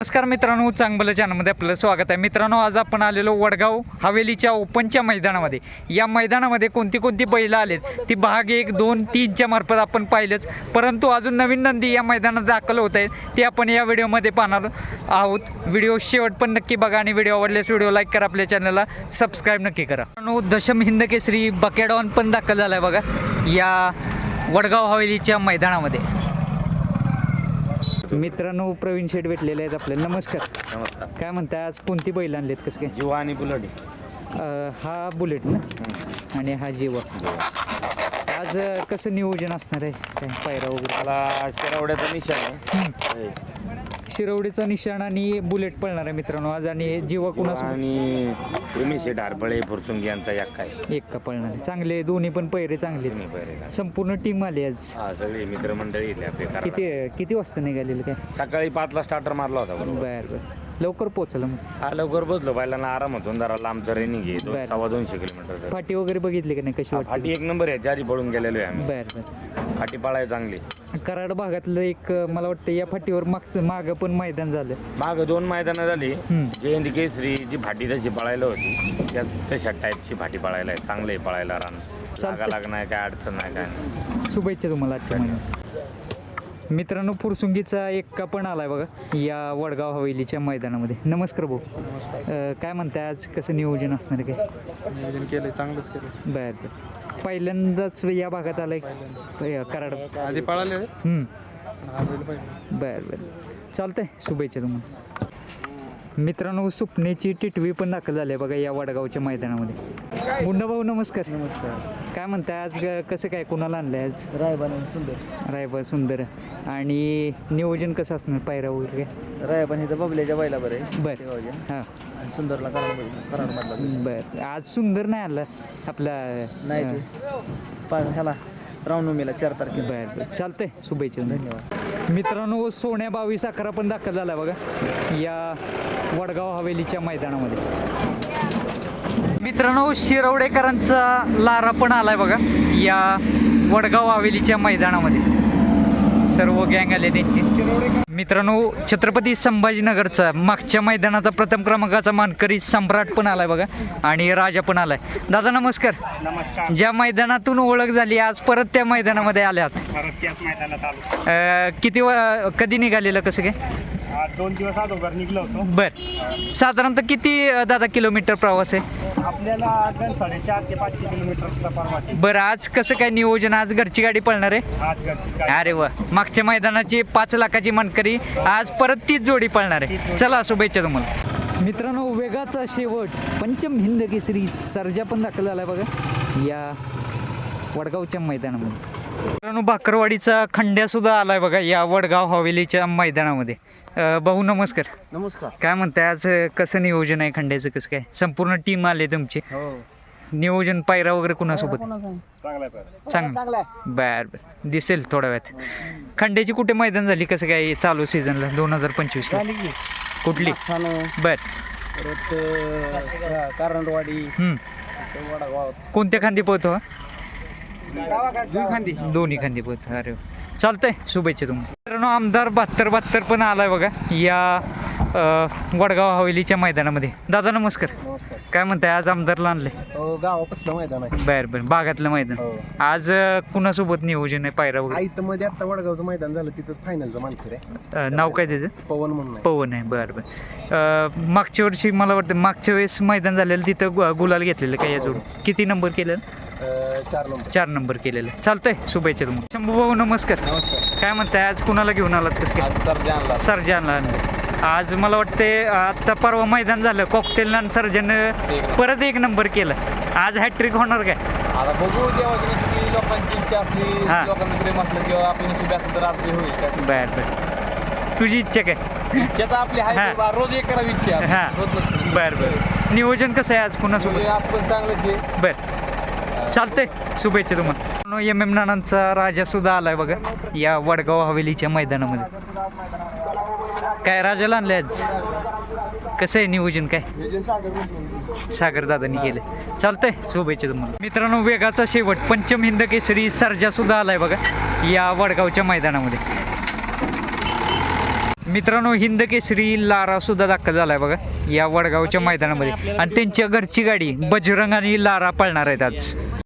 नमस्कार मित्रांनो चांगलं चॅनलमध्ये आपलं स्वागत आहे. मित्रांनो आज आपण आलेलो वडगाव हवेलीच्या ओपनच्या मैदानामध्ये. या मैदानामध्ये कोणती कोणती बैलं आलेत? ती भाग एक दोन तीनच्या मार्फत आपण पाहिलंच. परंतु अजून नवीन नंदी या मैदानात दाखल होत आहेत. ते आपण या व्हिडिओमध्ये पाहणार आहोत. व्हिडिओ शेवट पण नक्की बघा आणि व्हिडिओ आवडल्यास व्हिडिओ लाईक करा आपल्या चॅनलला सबस्क्राईब नक्की करा. मित्रांनो दशम हिंद केसरी बकेडॉन पण दाखल झाला आहे बघा या वडगाव हवेलीच्या मैदानामध्ये. मित्रांनो प्रवीण शेठ भेटलेले आहेत आपल्याला नमस्कार. नमस्कार. काय म्हणताय आज कोणती बैल आणलेत कसं काय? जीवा आणि बुलट अं, हा बुलेट ना? आणि हा जीवा. आज अं, कसं नियोजन असणार आहे? काय पायरा वगैरे? मला शिरावड्याचा निशाण आहे. शिरवडीचा निशाण आणि बुलेट पळणार आहे मित्रांनो. आज आणि जीवा कुणासोबत आणि उमेश ढारपळे फुरसुंगी यांचा एक काय? एक का पळणार आहे. चांगले दोन्ही पण पैरे चांगले आहेत. बरे? संपूर्ण टीम आली आज. हा सगळे मित्रमंडळी इथले आपले. किती किती वाजता निघालेलं काय? सकाळी पाचला स्टार्टर मारला होता बरोबर. बर बर. लवकर पोहोचलं मग. हा लवकर बसलो पहिल्यांदा आराम होतो. जरा लांबचं रेनिंग आहे बरं. सव्वा दोनशे किलोमीटर फाटी वगैरे बघितली का नाही? कशी फाटी एक नंबर आहे. आधी पळून गेलेलो आहे आम्ही. बर बर. फाटी पाळाय चांगली. कराड भागातलं एक अं, मला वाटतं या फाटीवर मागचं मागं पण मैदान झालं. माग दोन मैदानं झाली. जयंती केसरी जी फाटी तशी पळायला होती त्या तशा टाईपची फाटी पळायला आहे. चांगलं आहे पळायला रान. लागा लागणार काय अडचण नाही काय नाही. शुभेच्छा तुम्हाला आजच्या महिन्यात. मित्रांनो फुरसुंगीचा एक पण आलाय बघा या वडगाव हवेलीच्या मैदानामध्ये. नमस्कार भाऊ. अं, काय म्हणताय आज कसं नियोजन असणार आहे? काय नियोजन केलंय चांगलंच केलं बर बर. पहिल्यांदाच या भागात आलाय अं, कराड. आधी पळाले हम्म. हा बैल पाहिजे बर बर. चालतंय शुभेच्छा तुम्हाला. मित्रांनो सुपनेची टिटवी पण दाखल झाली आहे बघा या वडगावच्या मैदानामध्ये. मुंडा भाऊ नमस्कार. नमस्कार. काय म्हणताय आज ग- कसं काय कुणाला आणलंय आज? रायबान सुंदर. रायबा सुंदर. आणि नियोजन कसं असणार पायरा वगैरे काय? रायबान इथं बबल्याच्या बैला बरे बर. हां. सुंदरला कराड कराड मधला बर. आज सुंदर नाही आला आपला नाही हां. ते ह्याला चार तारखेला. बर बर. चालतंय. शुभेच्छा. धन्यवाद. मित्रांनो सोन्या बावीस अकरा पण दाखल झाला बघा. या वडगाव हवेलीच्या मैदानामध्ये. मित्रांनो शिरवडेकरांचा लारा पण आलाय बघा. या वडगाव हवेलीच्या मैदानामध्ये. सर्व गँग आले त्यांची. मित्रांनो छत्रपती संभाजीनगरचा मागच्या मैदानाचा प्रथम क्रमांकाचा मानकरी सम्राट पण आलाय बघा. आणि राजा पण आलाय. दादा नमस्कार. नमस्कार. ज्या मैदानातून ओळख झाली आज परत त्या मैदानामध्ये आल्यात. किती कधी निघालेलं कसं काय? दोन दिवस अगोदर निघलो होतो. बर. साधारणतः किती अं, दादा किलोमीटर प्रवास आहे? आपल्याला साडेचारशे पाचशे किलोमीटरचा प्रवास आहे. बरं आज कसं काय नियोजन? आज घरची गाडी पळणार आहे? आज घरची अरे वा. मागच्या मैदानाची पाच लाखाची मनकरी आज परत तीच जोडी पळणार आहे. चला शुभेच्छा तुम्हाला. मित्रांनो वेगाचा शेवट पंचम हिंद केसरी सर्जा पण दाखल झाला बघा. या वडगावच्या मैदानामध्ये. मित्रांनो भाकरवाडीचा खंड्या सुद्धा आलाय बघा या वडगाव हवेलीच्या मैदानामध्ये. अं, भाऊ नमस्कार. नमस्कार. काय म्हणताय आज अं, कसं नियोजन आहे खंड्याचं कसं काय? संपूर्ण टीम आले तुमची. हो. नियोजन पायरा वगैरे कुणासोबत? चांगला आहे चांगलं. बर बर. दिसेल थोड्या वेळात. खंड्याची कुठे मैदान झाली कसं काय चालू सीझनला दोन हजार पंचवीस झाली की. कुठली? बर. परत अं, कारंडवाडी. हम्म. वडगाव. कोणत्या खांदी पोहतो दोन्ही खांदी. पोहतो अरे. चालतंय शुभेच्छा तुम्हाला. मित्रांनो आमदार बहात्तर बहात्तर पण आलाय बघा या वडगाव हवेलीच्या मैदानामध्ये. दादा नमस्कार. नमस्कार. काय म्हणताय आज आमदारला आणले हो गावापासलं मैदान आहे. बर बर बागातलं मैदान. हो. आज कुणासोबत नियोजन आहे पायरा वगैरे? आईत मध्ये आता वडगावचं मैदान झालं तिथंच फायनलचं मानकर आहे. अं, नाव काय त्याचं? पवन म्हणून पवन आहे बरं बरं. मागच्या वर्षी मला वाटतं मागच्या वेळेस मैदान झालेलं तिथं गुलाल घेतलेलं काय या जोडून किती नंबर केलं चार नंबर. चार नंबर केलेलं. चालतंय शुभेच्छा तुम्हाला. शंभू भाऊ नमस्कार. नमस्कार. काय म्हणताय आज कुणाला घेऊन आलात कसं काय? आज सर्जा आणला सर्जनला आणलं आज मला वाटते आत्ता परवा मैदान झालं कॉकटेल आणि सर्जन परत एक नंबर केलं. आज हॅट्रिक होणार काय? आता बघू देवाची लोकांची इच्छा असली हा. लोकांचं प्रेम असलं किंवा आपली नशिबी असलं तर आपली होईल. काय बर बर. तुझी इच्छा काय? इच्छा तर आपली आहे हा. बाबा, रोज एक करावी इच्छा. हा. होत नसते. बर बर. नियोजन कसं आहे आज कुणासोबत? आज पण चांगलंच आहे. बर. चालतंय. शुभेच्छा तुम्हाला. एम एम नानांचा राजा सुद्धा आलाय बघा. या वडगाव हवेलीच्या मैदानामध्ये. काय राजाला आणले आज? कसं आहे नियोजन काय? सागर दादानी केलं चालतंय शुभेच्छा तुम्हाला. मित्रांनो वेगाचा शेवट. पंचम हिंद केसरी सरजा सुद्धा आलाय बघा. या वडगावच्या मैदानामध्ये. मित्रांनो हिंद केसरी लारा सुद्धा दाखल झालाय बघा. या वडगावच्या मैदानामध्ये. आणि त्यांच्या घरची गाडी बजरंग आणि लारा पळणार आहेत आज.